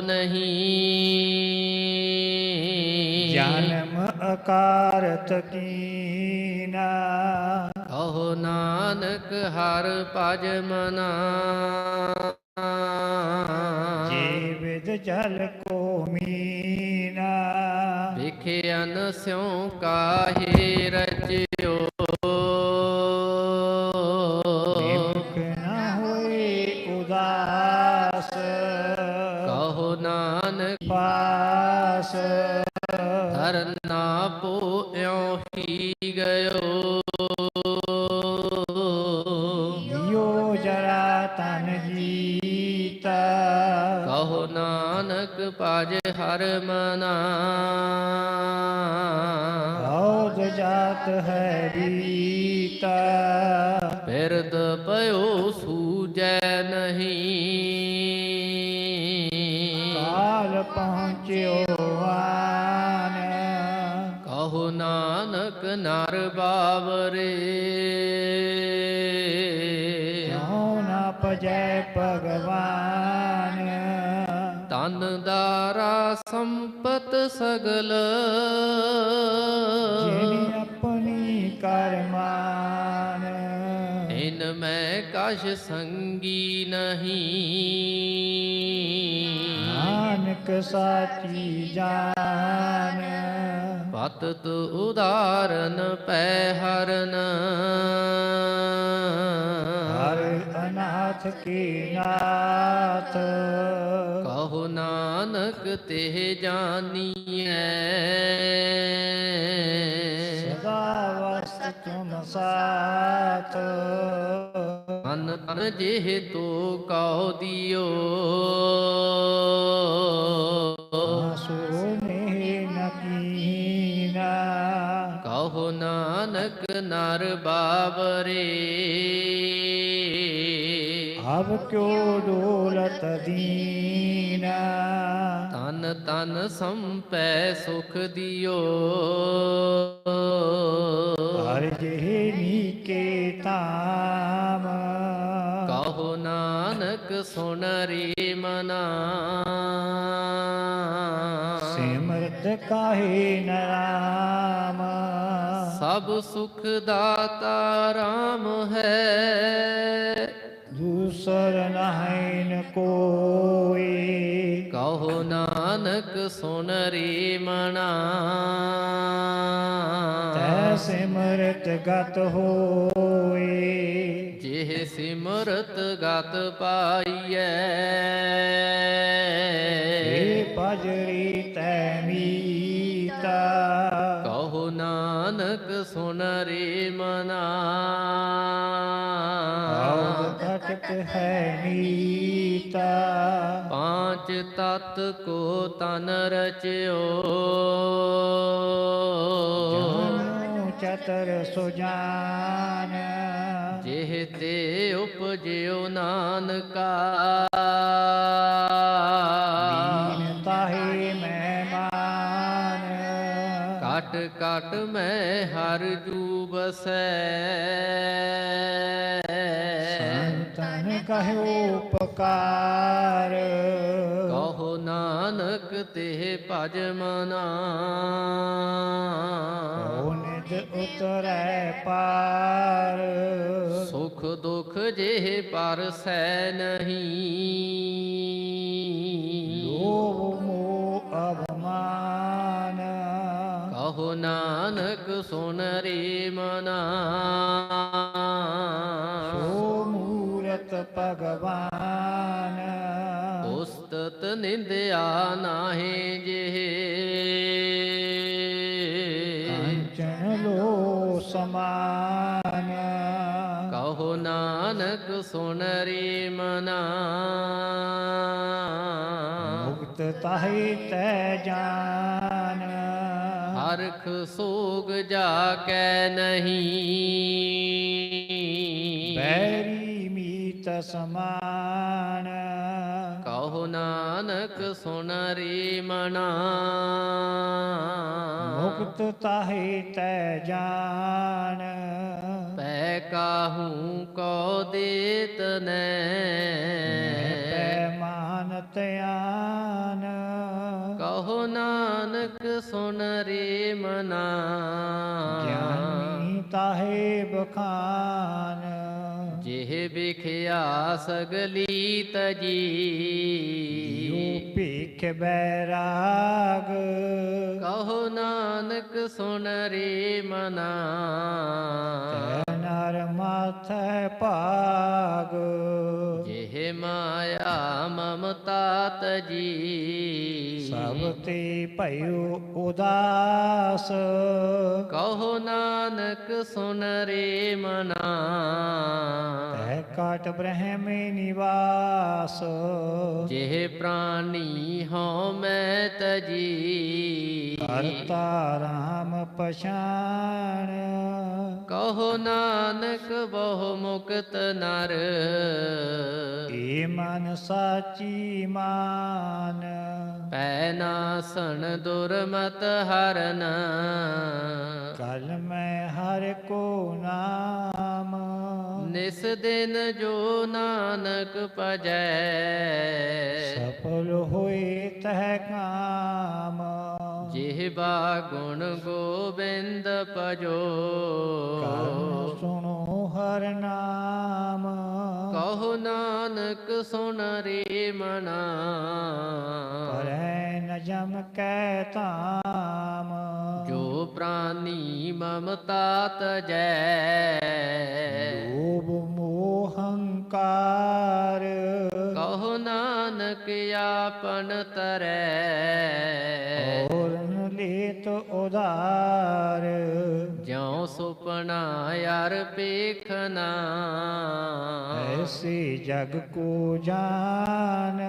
ਨਹੀਂ। ਜਨਮ ਅਕਾਰਤ ਕੀਨਾ। ਕਹੋ ਨਾਨਕ ਹਰ ਭਜ ਮਨਾ। ਜੇ ਵਿਦ ਜਲ ਕੋ ਮੀਨਾ। ਵਿਖਿਆਨ ਸਿਉ ਕਾਹੇ ਰਚਿਓ। ਪਾਸ ਧਰਨਾ ਪੋਇਓ ਹੀ ਗਇਓ। ਦਿਓ ਜਰਾ ਤਨ ਜੀਤਾ। ਕਹੋ ਨਾਨਕ ਭਜ ਹਰ ਮਨਾ। ਔਦ ਜਾਤ ਹੈ ਬੀਤਾ। ਬਿਰਦ ਪਇਓ ਨਰ ਬਾਵਰੇ। ਕਿਉ ਨਾ ਪਜੈ ਭਗਵਾਨ? ਤਨ ਦਾਰਾ ਸੰਪਤ ਸਗਲ। ਜਿਨ ਆਪਣੀ ਕਰਮਾਨ। ਇਨ ਮੈਂ ਕਛ ਸੰਗੀ ਨਹੀਂ। ਨਾਨਕ ਸਾਚੀ ਜਾਨ ਪਤਤ ਉਦਾਰਨ ਪੈ ਹਰਨ। ਹਰ ਅਨਾਥ ਕੀ ਨਾਥ। ਕਹੋ ਨਾਨਕ ਤੇ ਜਾਨੀਐ। ਸਦਾ ਵਸਤ ਤੁਮ ਸਾਥ। ਮਨ ਤਨ ਜਿਹ ਤੋ ਕਉ ਦਿਓ। ਨਾਨਕ ਨਰ ਬਾਬਰੇ ਅਬ ਕਿਉ ਡੋਲਤ ਦੀਨਾ? ਤਨ ਤਨ ਸੰਪੈ ਸੁਖ ਦਿਓ। ਹਰ ਜਿਹੇ ਨੀਕੇ ਤਾਮ ਕਹੋ ਨਾਨਕ ਸੁਣ ਰੇ ਮਨਾ। ਸਿਮਰਤ ਕਾਹੇ ਨਰਾਮ? ਸਭ ਸੁਖ ਦਾਤਾ ਰਾਮ ਹੈ। ਦੂਸਰ ਨਹਿਨ ਕੋਈ। ਕਹੋ ਨਾਨਕ ਸੁਣ ਰੇ ਮਨਾ। ਤੈ ਸਿਮਰਤ ਗਤ ਹੋਏ ਜਿਹ ਸਿਮਰਤ ਗਤ ਪਾਈਐ। ਏ ਨਾਨਕ ਸੁਣ ਰੇ ਮਨਾ। ਔਦ ਘਟਕ ਹੈ ਨੀਤਾ ਪਾਂਚ ਤਤ ਕੋ ਤਨ ਰਚਿਓ। ਚਤਰ ਸੁਜਾਨ। ਜਿਹ ਤੇ ਉਪਜਿਓ ਨਾਨਕਾ। ਕਟ ਕਟ ਮੈਂ ਹਰ ਜੂ ਬਸੈ ਸੰਤਨ ਕਹਿਓ ਪਕਾਰ। ਕਹੋ ਨਾਨਕ ਤੇ ਭਜ ਮਨਾ। ਓ ਨਿਜ ਉਤਰੈ ਪਾਰ। ਸੁਖ ਦੁਖ ਜਿਹ ਪਰਸੈ ਨਹੀਂ। ਸੁਣ ਰੇ ਮਨਾ। ਸੋ ਮੂਰਤ ਭਗਵਾਨ। ਉਸਤਤ ਨਿੰਦਿਆ ਨਾਹੀ ਜਿਹ। ਕੰਚਨ ਲੋ ਸਮਾਨ। ਕਹੋ ਨਾਨਕ ਸੁਣ ਰੇ ਮਨਾ। ਮੁਕਤ ਤਾਹੀ ਤੈ ਜਾਨ। ਹਰਖ ਸੋਗ ਜਾ ਕੈ ਨਹੀਂ। ਬੈਰੀ ਮੀਤ ਸਮਾਨ। ਕਹੋ ਨਾਨਕ ਸੁਣ ਰੇ ਮਨਾ। ਮੁਕਤ ਤਾਹੀ ਤੈ ਜਾਨ ਪੈ ਕਾਹੂ ਕੋ ਦੇਤ ਨੈ। ਪੈ ਮਾਨਤ ਸੁਨ ਰੇ ਮਨਾ। ਗਿਆਨੀ ਤਾਹੇ ਬਖਾਨ। ਜਿਹ ਵਿਖਿਆ ਸਗਲੀ ਤਜੀ ਯੂ ਭੀਖ ਬੈਰਾਗ। ਕਹੋ ਨਾਨਕ ਸੁਨ ਰੇ ਮਨਾ। ਤੈ ਨਰ ਮਾਥੈ ਭਾਗ। ਜਿਹ ਮਾਇਆ ਮਮਤਾ ਤਜੀ ਸਭ ਤੇ ਭਇਓ ਉਦਾਸ। ਕਹੋ ਨਾਨਕ ਸੁਨ ਰੇ ਮਨਾ। ਤੈ ਕਾਟ ਬ੍ਰਹਮੇ ਨਿਵਾਸ। ਜਿਹ ਪ੍ਰਾਨੀ ਹਉ ਮੈਂ ਤਜੀ ਕਰਤਾ ਰਾਮ ਪਛਾਣ। ਕਹੋ ਨਾਨਕ ਬਹੁ ਮੁਕਤ ਨਰ। ਏ ਮਨ ਸਾਚੀ ਮਾਨ। ਪੈ ਨਾਸਣ ਦੁਰਮਤ ਹਰਨ। ਕਲ ਮੈਂ ਹਰ ਕੋ ਨਾਮ। ਨਿਸ ਦਿਨ ਜੋ ਨਾਨਕ ਭਜੈ। ਸਫਲ ਹੋਏ ਤਹ ਕਾਮ। ਜਿਹਬਾ ਗੁਣ ਗੋਬਿੰਦ ਭਜੋ। ਕਰਨ ਸੁਣੋ ਹਰ ਨਾਮ। ਕਹੋ ਨਾਨਕ ਸੁਨ ਰੇ ਮਨਾ। ਪਰੈ ਨ ਜਮ ਕੈ ਧਾਮ। ਜੋ ਪ੍ਰਾਨੀ ਮਮਤਾ ਤਜੈ ਲੋਭ ਮੋਹ ਹੰਕਾਰ ਕਹੋ ਨਾਨਕ ਆਪਨ ਤਰੈ। ਲੇਤ ਉਧਾਰ। ਜਿਉ ਸੁਪਨਾ ਯਾਰ ਪੇਖਨਾ ਐਸੇ ਜਗ ਕੋ ਜਾਨ।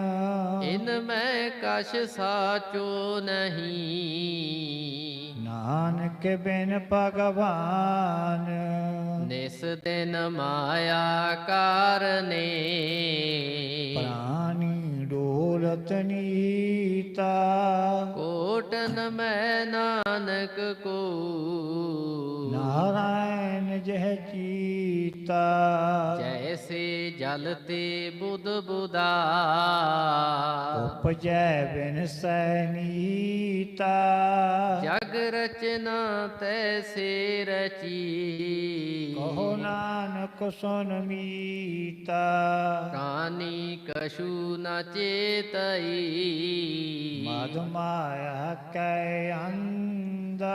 ਇਨ ਮੈਂ ਕਛ ਸਾਚੋ ਨਹੀਂ। ਨਾਨਕ ਬਿਨ ਭਗਵਾਨ। ਨਿਸ ਦਿਨ ਮਾਇਆ ਕਾਰਨੇ। ਪ੍ਰਾਨੀ ਡੋਲਤ ਨੀਤਾ ਕੋਟਨ ਮੈਂ ਨਾਨਕ ਕੋ। ਨਾਰਾਇਣ ਜਹ ਚੀਤਾ। ਜੈਸੇ ਜਲ ਤੇ ਬੁੱਧ ਬੁਦਾ। ਉਪਜੈ ਬਿਨ ਸੈਨੀਤਾ। ਜਗ ਰਚਨਾ ਤੈਸੇ ਰਚੀ। ਕਹੋ ਨਾਨਕ ਸੁਨ ਮੀਤਾ। ਪ੍ਰਾਨੀ ਕਛੂ ਨ ਚੇਤਈ ਮਦ ਮਾਇਆ ਕੈ ਅੰਦਾ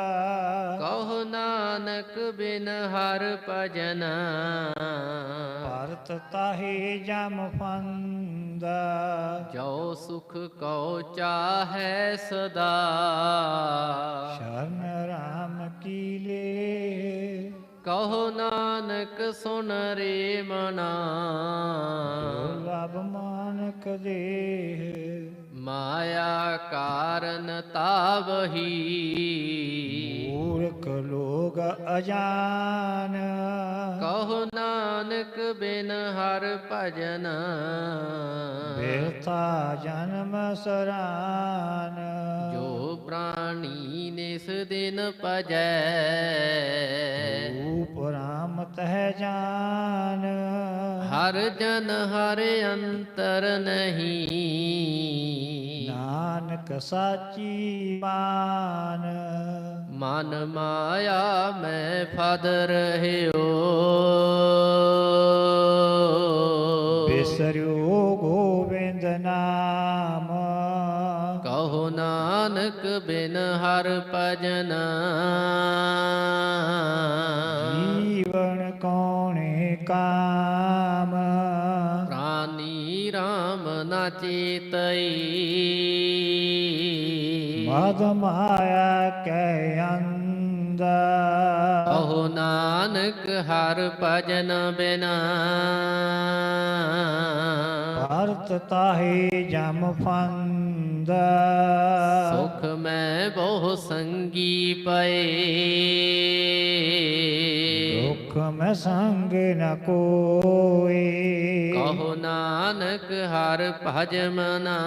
ਕਹੋ ਨਾਨਕ ਬਿਨ ਹਰ ਭਜਨ ਭਰਤ ਤਾਹੇ ਜਮ ਫੰਦਾ ਜੋ ਸੁਖ ਚਾਹੈ ਸਦਾ ਸ਼ਰਨ ਰਾਮ ਕੀ ਲੇ ਕਹੋ ਨਾਨਕ ਸੁਨ ਰੇ ਮਨਾ। ਲਬ ਮਾਨਕ ਦੇ ਮਾਇਆ ਕਾਰਨ ਤਾਵਹੀ। ਮੂਰਖ ਲੋਗ ਅਜਾਨ। ਕਹੋ ਨਾਨਕ ਬਿਨ ਹਰ ਭਜਨ। ਬਿਰਥਾ ਜਨਮ ਸਰਾਨ। ਪ੍ਰਾਣੀ ਨਿਸ ਦਿਨ ਭਜੈ। ਰੂਪ ਰਾਮ ਤਹਿ ਜਾਨ। ਹਰ ਜਨ ਹਰ ਅੰਤਰ ਨਹੀਂ। ਨਾਨਕ ਸਾਚੀ ਮਾਨ। ਮਨ ਮਾਇਆ ਮੈਂ ਫਦ ਰਹਿਓ। ਬਿਸਰਿਓ ਗੋਬਿੰਦ ਨਾਮ। ਕਹੋ ਨਾਨਕ ਬਿਨ ਹਰ ਭਜਨ। ਜੀਵਨ ਕੌਣੇ ਕਾਮ? ਪ੍ਰਾਨੀ RAM ਨਾ ਚੇਤਈ। ਮਦ ਮਾਇਆ ਕੈ ਅੰਦਾ ਕਹੋ ਨਾਨਕ ਹਰ ਭਜਨ ਬਿਨਾ। ਭਾਰਤ ਤਾਹੇ ਜਮ ਫੰਦਾ। ਸੁਖ ਮੈਂ ਬਹੁ ਸੰਗੀ ਪਏ। ਦੁਖ ਮੈਂ ਸੰਗ ਨ ਕੋਏ। ਕਹੋ ਨਾਨਕ ਹਰ ਭਜ ਮਨਾ।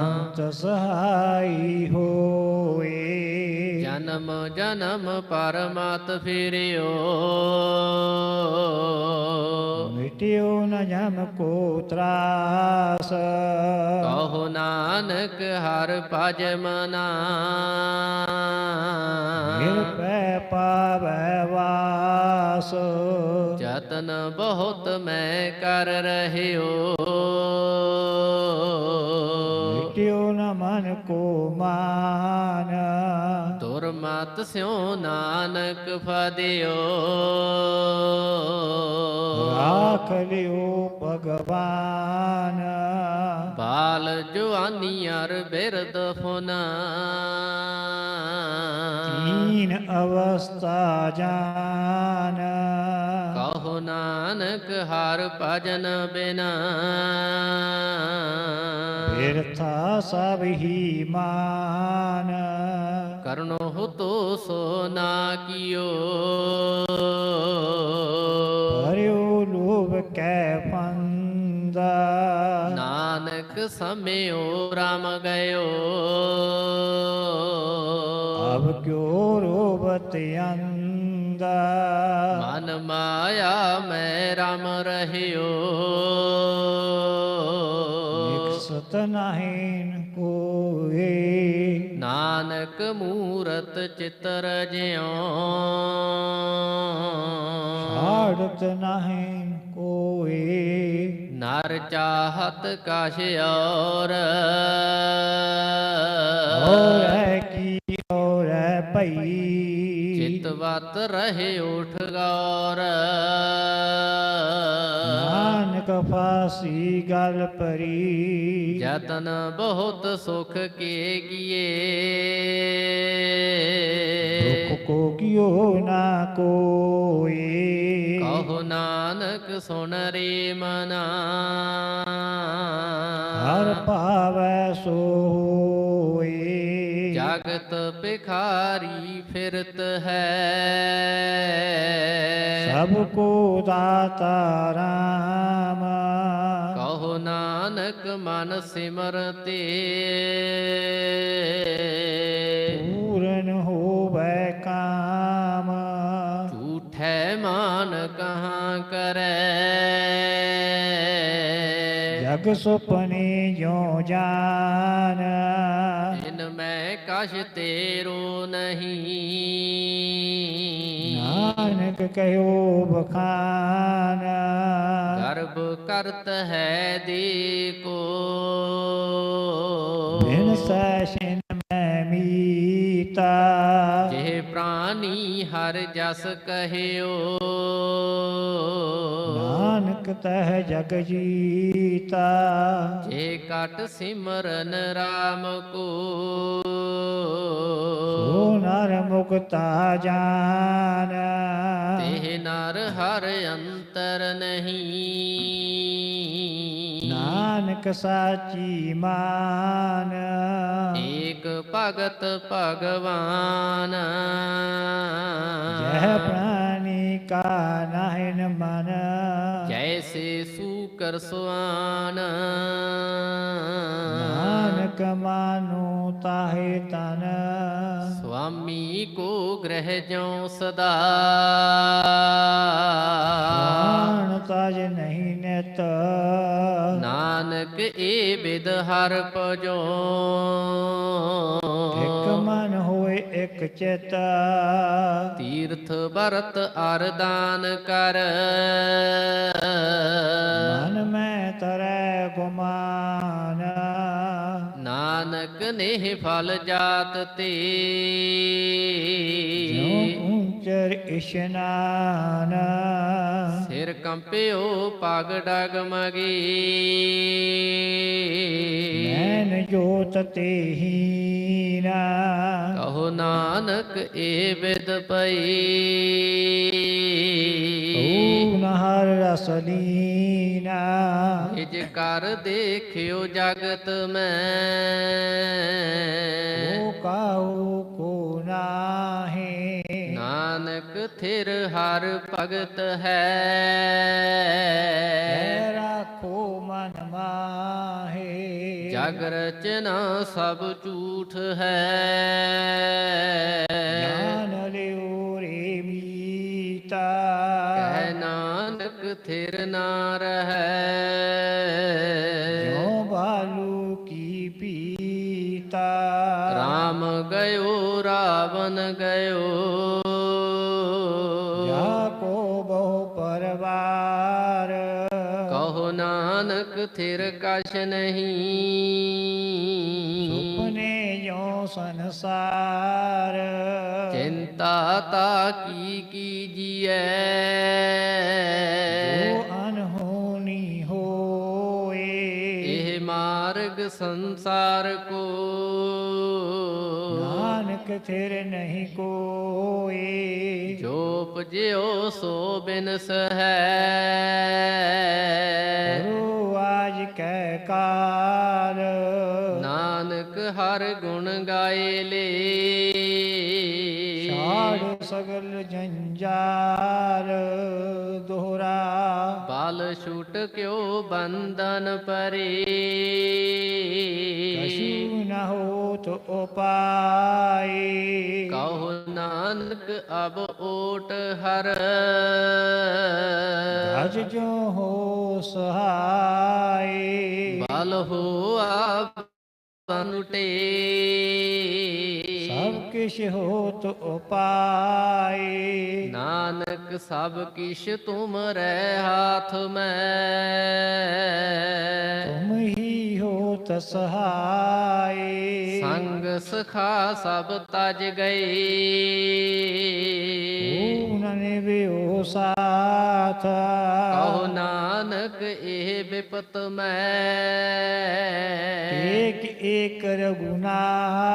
ਅੰਤ ਸਹਾਈ ਹੋਏ ਜਨ ਜਨਮ ਜਨਮ ਪਰਮਤ ਫਿਰਿਓ। ਮਿਟਿਓ ਨ ਜਮ ਕੋ ਤਰਾਸ। ਕਹੋ ਨਾਨਕ ਹਰ ਭਜ ਮਨਾ। ਨਿਰਪੈ ਪਾਵੈ ਵਾਸ। ਜਤਨ ਬਹੁਤ ਮੈਂ ਕਰ ਰਹਿਓ। ਮਿਟਿਓ ਨ ਮਨ ਕੋ ਮਾਨ। ਦੁਰਮਤ ਸਿਉ ਨਾਨਕ ਫਦਿਓ। ਰਾਖ ਲਿਓ ਭਗਵਾਨ। ਬਾਲ ਜਵਾਨੀ ਅਰ ਬਿਰਦ ਫੁਨਾ ਤੀਨ ਅਵਸਥਾ ਜਾਨ। ਕਹੋ ਨਾਨਕ ਹਰ ਭਜਨ ਬਿਨਾ। ਬਿਰਥਾ ਸਭ ਹੀ ਮਾਨ। ਤੋ ਸੋ ਨਾ ਕੀਓ। ਹਰਿਓ ਲੋਭ ਕੈ ਫੰਦਾ ਨਾਨਕ ਸਮਿਓ ਰਾਮ ਗਇਓ। ਅਬ ਕਿਉ ਰੋਬਤ ਅੰਦਾ। ਮਨ ਮਾਇਆ ਮੈਂ ਰਾਮ ਰਹਿਓ। ਨਿਕਸਤ ਨਾਹਿਨ ਕੋਏ। ਨਾਨਕ ਮੂਰਤ ਚਿਤਰ ਜਿਉ। ਛਾੜਤ ਨਾਹਿਨ ਕੋਏ। ਨਰ ਚਾਹਤ ਕਛ ਔਰ। ਔਰੈ ਕੀ ਔਰੈ ਭਈ। ਚਿਤਵਤ ਰਹੇ ਉਠ ਗੌਰ। ਨਾਨਕ ਫਾਸੀ ਗਲ ਪਰੀ ਜਤਨ ਬਹੁਤ ਸੁਖ ਕੇ ਕੀਏ। ਦੁਖ ਕੋ ਗਿਓ ਨਾ ਕੋਏ। ਕਹੋ ਨਾਨਕ ਸੁਣ ਰੇ ਮਨਾ। ਹਰ ਭਾਵੈ ਸੋਏ ਜਗਤ ਭਿਖਾਰੀ ਫਿਰਤ ਹੈ। ਸਭ ਕੋ ਦਾਤਾ ਰਾਮ। ਕਹੋ ਨਾਨਕ ਮਨ ਸਿਮਰਤੇ। ਪੂਰਨ ਹੋਵੇ ਕਾਮ। ਝੂਠੈ ਮਾਨ ਕਹਾਂ ਕਰੈ। ਜਗ ਸੁਪਨੇ ਜੋ ਜਾਨ। ਮੈਂ ਕਛ ਤੇਰੋ ਨਹੀਂ। ਨਾਨਕ ਕਹਿਓ ਬਖਾਨ। ਗਰਭ ਕਰਤ ਹੈ ਦੇ ਕੋ ਬਿਨ ਸੈਸ਼ਨ ਮੈਂ ਮੀਤਾ। ਪ੍ਰਾਨੀ ਹਰ ਜਸ ਕਹਿਓ। ਨਾਨਕ ਤਹ ਜਗ ਜੀਤਾ। ਜੇ ਕਟ ਸਿਮਰਨ RAM ਕੋ। ਸੋ ਨਰ ਮੁਕਤਾ ਜਾਨ। ਤੇ ਨਰ ਹਰ ਅੰਤਰ ਨਹੀਂ। ਨਾਨਕ ਸਾਚੀ ਮਾਨ। ਏਕ ਭਗਤ ਭਗਵਾਨ। ਜਹ ਪ੍ਰਾਨੀ ਕਾ ਨਾਹਿਨ ਮਨ। ਜੈਸੇ ਸੂਕਰ ਸੁਆਨ। ਨਾਨਕ ਮਾਨੂ ਤਾਹੇ ਤਨ। ਸੁਆਮੀ ਕੋ ਗ੍ਰਹਿ ਜਿਉ ਸਦਾ। ਪ੍ਰਾਣ ਤਜ ਨਹੀਂ ਨਿਤ। ਨਾਨਕ ਏ ਬਿਦ ਹਰ ਪਜੋ ਇਕ ਮਨ ਹੋਏ ਇਕ ਚਿਤ। ਤੀਰਥ ਬਰਤ ਅਰਦਾਨ ਕਰ। ਨਾਨਕ ਨੇ ਫਲ ਜਾਤ ਤੇ। ਜਿਉ ਉਂਚਰ ਇਸ਼ਨਾਨ। ਸਿਰ ਕੰਪਿਓ ਪਗ ਡਗਮਗੀ। ਨੈਣ ਜੋਤ ਤੇ ਹੀਨਾ। ਕਹੋ ਨਾਨਕ ਏ ਬਿਦ ਪਈ। ਓ ਨਹਰ ਰਸ ਲੀਨਾ ਇਜ ਕਰ ਦੇਖਿਓ ਜਗਤ ਮੈਂ। ਓ ਕਾਉ ਕੋ ਨਾਹੀ। ਨਾਨਕ ਥਿਰ ਹਰ ਭਗਤ ਹੈ। ਰਾਖੋ ਮਨ ਮਾਹੇ। ਜਗ ਰਚਨਾ ਸਭ ਝੂਠ ਹੈ। ਗਿਆਨ ਲਿਓ ਰੇ ਮੀਤਾ। ਥਿਰ ਨਾ ਰਹੈ। ਜੋ ਬਾਲੂ ਕੀ ਪੀਤਾ। ਰਾਮ ਗਇਓ ਰਾਵਨ ਗਇਓ। ਜਾ ਕੋ ਬਹੁ ਪਰਵਾਰ। ਕਹੋ ਨਾਨਕ ਥਿਰ ਕਛ ਨਹੀਂ। ਸੁਪਨੇ ਜੋ ਸੰਸਾਰ। ਚਿੰਤਾ ਤਾ ਕੀ ਕੀਜੀਐ ਸੰਸਾਰ ਕੋ। ਨਾਨਕ ਥਿਰ ਨਹੀਂ ਕੋਏ। ਜੋ ਪਜਿਓ ਸੋ ਬਿਨਸ ਹੈ ਗੁਰੂ ਆਜ ਕੈ ਕਾਲ। ਨਾਨਕ ਹਰ ਗੁਣ ਗਾਏ ਲੇ। ਸਗਲ ਜੰਜਾਲ ਦੋਹਰਾ। ਬਲ ਛੁਟ ਕਿਉ ਬੰਧਨ ਪਰੇ? ਕਛੂ ਨ ਹੋਤ ਉਪਾਏ ਕਹੋ ਨਾਨਕ ਅਬ ਓਟ ਹਰ। ਅਜ ਜੋ ਹੋ ਸਹਾਈ। ਬਲ ਹੋ ਆਪ ਬਨੁਟੇ ਕਿਛ ਹੋਤ ਉਪਾਏ ਨਾਨਕ ਸਭ ਕਿਛ ਤੁਮਰੇ ਹਾਥ ਮੈਂ। ਤੁਮ ਹੀ ਹੋਤ ਸਹਾਈ। ਸੰਗ ਸਖਾ ਸਭ ਤਜ ਗਏ ਊਨਨੇ ਵਿਓ ਸਾਥ। ਕਹੋ ਨਾਨਕ ਇਹ ਵਿਪਤ ਮੈਂ। ਏਕ ਏਕ ਰਗੁਨਾਥ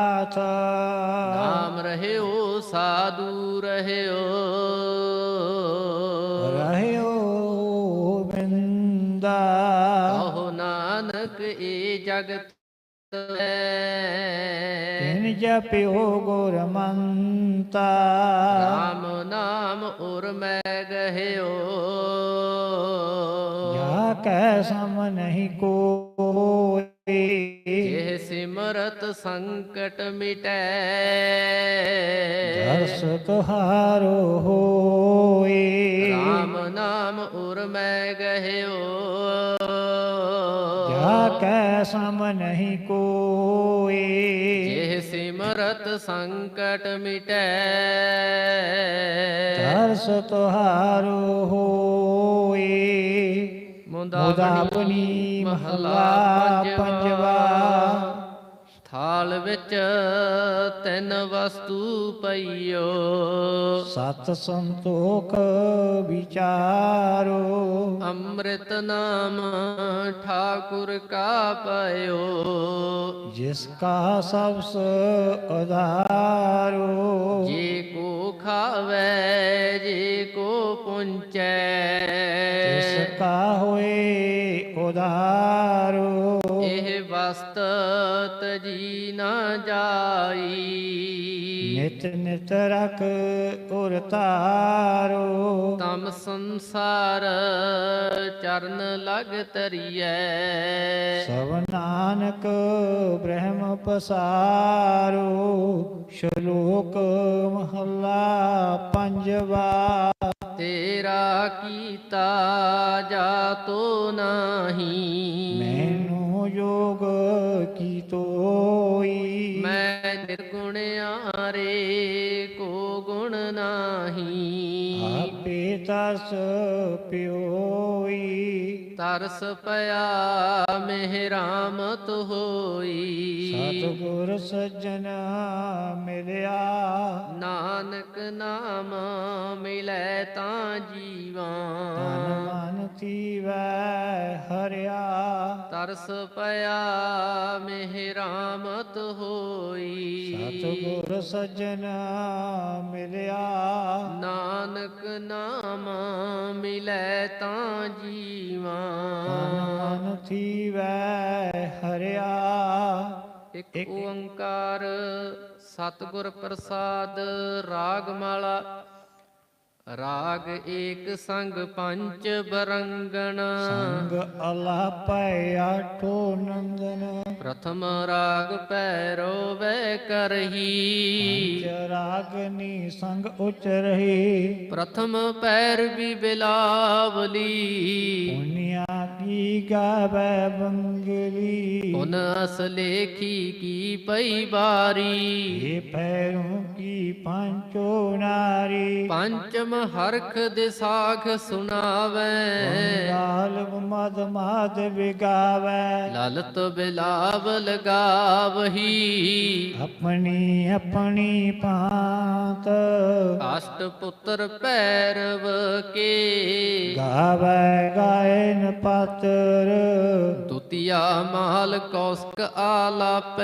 ਨਾਮ ਰਹਿਓ ਸਾਧੂ ਰਹਿਓ। ਰਹਿਓ ਬਿੰਦਾ। ਕਹੋ ਨਾਨਕ ਇਹ ਜਗਤ ਤਿਨ ਜਪਿਓ ਗੁਰਮੰਤਾ ਰਾਮ ਨਾਮ ਉਰ ਮੈਂ ਗਹਿਓ। ਜਾ ਕੈ ਸਮ ਨਹੀਂ ਕੋਈ ਇਹ ਸਿਮਰਤ ਸੰਕਟ ਮਿਟੈ। ਦਰਸ ਤੁਹਾਰੋ ਹੋਏ। ਰਾਮ ਨਾਮ ਉਰ ਮੈਂ ਗਹਿਓ। ਜਾ ਕੈ ਸਮ ਨਹੀਂ ਕੋਈ ਇਹ ਸਿਮਰਤ ਸੰਕਟ ਮਿਟੈ। ਦਰਸ ਤੁਹਾਰੋ ਹੋਏ। ਮੁਦਾਪਨੀ ਮਹਲਾ ਪੰਜਵਾ। ਥਾਲ ਵਿੱਚ ਤਿੰਨ ਵਸਤੂ ਪਈਓ। ਸਤ ਸੰਤੋਖ ਵਿਚਾਰੋ। ਅੰਮ੍ਰਿਤ ਨਾਮ ਠਾਕੁਰ ਕਾ ਪਇਓ। ਜਿਸ ਕਾ ਸਬਸ ਉਧਾਰੋ ਜੇ ਕੋ ਖਾਵੇ ਜੇ ਕੋ ਪੁੰਚੈ। ਜਿਸ ਕਾ ਉਧਾਰੋ। ਇਹ ਵਸਤ ਤਜੀ ਨਾ ਜਾਈ। ਨਿਤ ਨਿਤ ਰਖ ਉਰ ਤਾਰੋ ਤਮ ਸੰਸਾਰ ਚਰਨ ਲਗ ਤਰੀਐ ਸਭ ਨਾਨਕ ਬ੍ਰਹਮ ਪਸਾਰੋ। ਸ਼ਲੋਕ ਮਹੱਲਾ ਪੰਜਵਾ। ਤੇਰਾ ਕੀਤਾ ਜਾਤੋ ਨਾਹੀ। ਮੈਨੂੰ ਯੋਗ ਕੀ ਤੋਈ ਮੈਂ ਨਿਰਗੁਣ ਆਰੇ ਕੋ ਗੁਣ ਨਾਹੀ। ਆਪੇ ਤਸ ਪਿਓਈ ਤਰਸ ਪਿਆ ਮਿਹਰਾਮਤ ਹੋਈ। ਸਤਿਗੁਰ ਸੱਜਣਾ ਮਿਲਿਆ। ਨਾਨਕ ਨਾਮ ਮਿਲੈ ਤਾਂ ਤਨ ਜੀਵਾਂ ਮਨ ਤੀਵੈ ਹਰਿਆ। ਤਰਸ ਪਿਆ ਮਿਹਰਾਮਤ ਹੋਈ। ਸਤਿਗੁਰ ਸੱਜਣਾ ਮਿਲਿਆ। ਨਾਨਕ ਨਾਮ ਮਿਲੈ ਤਾਂ ਜੀਵਾਂ। ਮਨ ਤੀਵੈ ਹਰਿਆ। ਇੱਕ ਓੰਕਾਰ ਸਤਿਗੁਰ ਪ੍ਰਸਾਦ ਰਾਗ ਮਾਲਾ ਰਾਗ ਏਕ ਸੰਗ ਪੰਚ ਬਰੰਗਣ। ਸੰਗ ਅਲਾਪੈ ਆਠੋ ਨੰਦਨ। ਪ੍ਰਥਮ ਰਾਗ ਪੈਰੋ ਵੈ ਕਰਹੀ। ਪੰਜ ਰਾਗਨੀ ਸੰਗ ਉਚ ਰਹੀ ਪ੍ਰਥਮ ਪੈਰ ਵੀ ਬਿਲਾਵਲੀ। ਪੁਨਿਆ ਕੀ ਗਾਵੇ ਬੰਗਲੀ ਉਨ ਅਸ ਲੇਖੀ ਕੀ ਪਈ ਬਾਰੀ ਇਹ ਪੈਰੋਂ ਕੀ ਪੰਚੋ ਨਾਰੀ? ਪੰਚਮ ਹਰਖ ਦੇ ਸਾਖ ਸੁਣਾਵੇ। ਗਾਲ ਮਦ ਮਾਦ ਵਿਗਾਵੇ। ਲਲਤ ਬਿਲਾਵ ਲਗਾਵਹੀ। ਆਪਣੀ ਆਪਣੀ ਪਾਤ ਅਸ਼ਟ ਪੁੱਤਰ ਪੈਰਵ ਕੇ। ਗਾਵੇ ਗਾਇਨ ਪਾਤਰ। ਦੁਤੀਆ ਮਾਲ ਕੌਸਕ ਆਲਾਪੈ।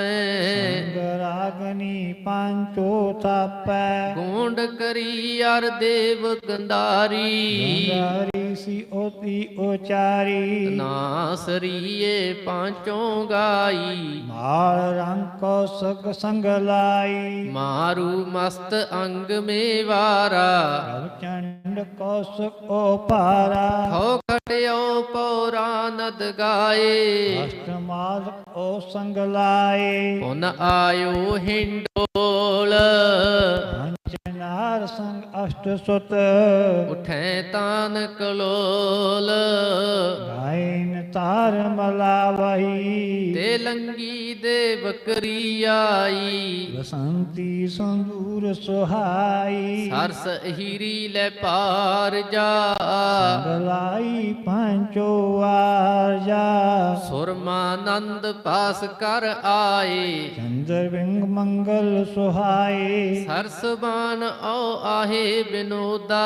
ਰਾਗਨੀ ਪੰਚੋ ਤਾਪੈ ਗੋਂਡ ਕਰੀ ਅਰ ਦੇਵ ਗੰਧਾਰੀ। ਗੰਗਾਰੀ ਸੀ ਓਤੀ ਉਚਾਰੀ। ਨਾਸਰੀਏ ਪਾਂਚੋਂ ਗਾਈ। ਮਾਲ ਰੰਗ ਕੋ ਸਗ ਲਾਈ। ਮਾਰੂ ਮਸਤ ਅੰਗ ਮੇਵਾਰਾ। ਪ੍ਰਭ ਚੰਡ ਕੋ ਸੁਖ ਓ ਪਾਰਾ ਹੋ ਖਟਿਓ ਪੌਰਾ ਨਦ ਗਾਏ। ਅਸ਼ਟਮਾਲ ਓ ਸੰਗ ਲਾਏ। ਪੁਨ ਆਇਓ ਹਿੰਡੋਲ। ਪੰਚਨਾਰ ਸੰਗ ਅਸ਼ਟ ਸੁਤ। ਉਠੈ ਤਾਨ ਕਲੋਲ ਗਾਇਨ ਤਾਰ ਮਲਾਵਹੀ। ਤੇ ਲੰਗੀ ਦੇ ਬਕਰੀ ਆਈ। ਬਸੰਤੀ ਸੰਦੂਰ ਸੁਹਾਈ। ਸਰਸ ਹੀਰੀ ਲੈ ਪਾਰ ਜਾ। ਗਲਾਈ ਪੰਚੋ ਆਰਜਾ ਸੁਰਮਾਨੰਦ ਪਾਸ ਕਰ ਆਏ। ਚੰਦਰ ਵਿੰਗ ਮੰਗਲ ਸੁਹਾਈ ਸਰਸ ਬਾਨ ਆਓ ਆਹੇ। ਬਿਨੋਦਾ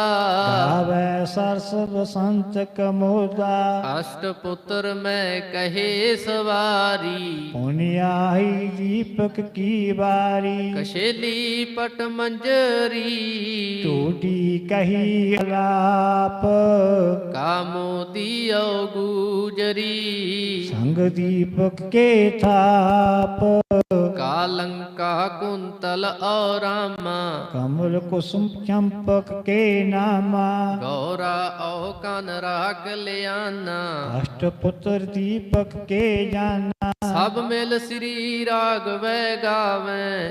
ਗਾਵੇ ਸਰਸ ਬਸੰਤ ਕਮੋਦਾ ਅਸ਼ਟ ਪੁੱਤਰ ਮੈਂ ਕਹੇ ਸਵਾਰੀ ਪੁਨਿਆਈ ਦੀਪਕ ਕੀ ਬਾਰੀ ਕਸ਼ੇਲੀ ਪਟ ਮੰਜਰੀ ਟੋਟੀ ਕਹੀ ਅਲਾਪ ਕਾਮੋ ਦਿਓ ਗੂਜਰੀ ਸੰਗ ਦੀਪਕ ਕੇ ਥਾਪ ਕਾਲੰਕਾ ਕੁੰਤਲ ਔਰਾਮਾ ਕਮਲ ਕੁਸੁਮ ਚੰਪਕ ਕੇ ਨਾਮਾ ਗੌਰਾ ਔ ਕਨ ਰਾਗ ਲਿਆਨਾ ਅਸ਼ਟ ਪੁੱਤਰ ਦੀਪਕ ਕੇ ਜਾਨਾ ਸਭ ਮਿਲ ਸ੍ਰੀ ਰਾਗ ਵੈ ਗਾਵੇਂ